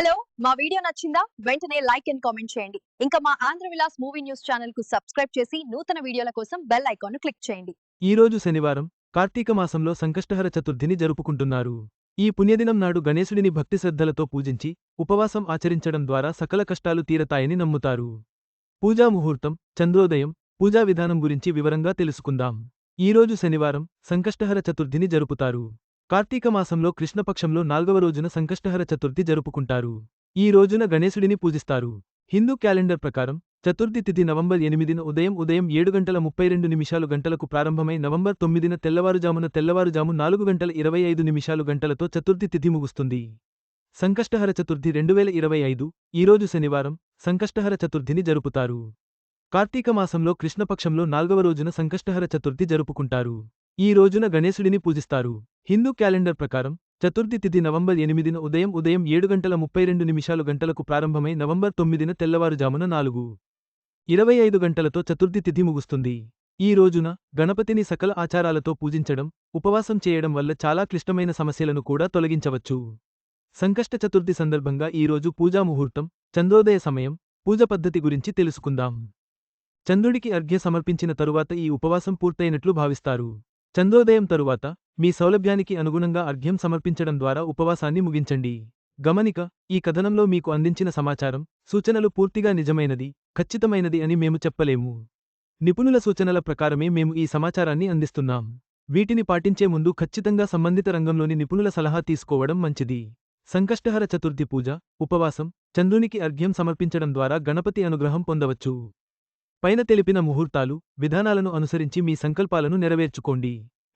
Hello మా video నచ్చిందా? వెంటనే లైక్ అండ్ కామెంట్ చేయండి. ఇంకా మా ఆంధ్ర విలాస్ మూవీ న్యూస్ ఛానల్కు సబ్స్క్రైబ్ చేసి నూతన వీడియోల కోసం బెల్ ఐకాన్ క్లిక్ చేయండి. ఈ రోజు శనివారం కార్తీక మాసంలో సంకష్టహర చతుర్థిని జరుపుకుంటున్నారు. ఈ పుణ్యదినం నాడు గణేశుడిని భక్తి శ్రద్ధలతో పూజించి ఉపవాసం ఆచరించడం ద్వారా సకల కష్టాలు తీరతాయని నమ్ముతారు. పూజా ముహూర్తం చంద్రోదయం పూజా విధానం గురించి వివరంగా తెలుసుకుందాం. ఈ రోజు శనివారం సంకష్టహర చతుర్థిని జరుపుతారు. కార్తీక మాసంలో కృష్ణపక్షంలో నాల్గవ రోజున సంకష్టహర చతుర్థి జరుపుకుంటారు. ఈ రోజున గణేశుడిని పూజిస్తారు. హిందూ క్యాలెండర్ ప్రకారం చతుర్థి తిథి నవంబర్ ఎనిమిదిన ఉదయం ఉదయం ఏడు గంటల ముప్పై రెండు నిమిషాలు గంటలకు ప్రారంభమై నవంబర్ తొమ్మిదిన తెల్లవారుజామున తెల్లవారుజాము నాలుగు గంటల ఇరవై ఐదు నిమిషాలు గంటలతో చతుర్థి తిథి ముగుస్తుంది. సంకష్టహర చతుర్థి రెండు వేల ఇరవై ఐదు ఈరోజు శనివారం సంకష్టహర చతుర్థిని జరుపుతారు. కార్తీక మాసంలో కృష్ణపక్షంలో నాల్గవ రోజున సంకష్టహర చతుర్థి జరుపుకుంటారు. ఈ రోజున గణేశుడిని పూజిస్తారు. హిందూ క్యాలెండర్ ప్రకారం చతుర్థి తిథి నవంబర్ ఎనిమిదిన ఉదయం ఉదయం ఏడు గంటల ముప్పై రెండు నిమిషాలు గంటలకు ప్రారంభమై నవంబర్ తొమ్మిదిన తెల్లవారుజామున నాలుగు. ఇరవై ఐదు గంటలతో చతుర్థి తిథి ముగుస్తుంది. ఈ రోజున గణపతిని సకల ఆచారాలతో పూజించడం ఉపవాసం చేయడం వల్ల చాలా క్లిష్టమైన సమస్యలను కూడా తొలగించవచ్చు. సంకష్ట చతుర్థి సందర్భంగా ఈ రోజు పూజా ముహూర్తం చంద్రోదయ సమయం పూజ పద్ధతి గురించి తెలుసుకుందాం. చంద్రుడికి అర్ఘ్య సమర్పించిన తరువాత ఈ ఉపవాసం పూర్తయినట్లు భావిస్తారు. చంద్రోదయం తరువాత మీ సౌలభ్యానికి అనుగుణంగా అర్ఘ్యం సమర్పించడం ద్వారా ఉపవాసాన్ని ముగించండి. గమనిక ఈ కథనంలో మీకు అందించిన సమాచారం సూచనలు పూర్తిగా నిజమైనది ఖచ్చితమైనది అని మేము చెప్పలేము. నిపుణుల సూచనల ప్రకారమే మేము ఈ సమాచారాన్ని అందిస్తున్నాం. వీటిని పాటించే ముందు ఖచ్చితంగా సంబంధిత రంగంలోని నిపుణుల సలహా తీసుకోవడం మంచిది. సంకష్టహర చతుర్థి పూజ ఉపవాసం చంద్రునికి అర్ఘ్యం సమర్పించడం ద్వారా గణపతి అనుగ్రహం పొందవచ్చు. పైన తెలిపిన ముహూర్తాలు విధానాలను అనుసరించి మీ సంకల్పాలను నెరవేర్చుకోండి.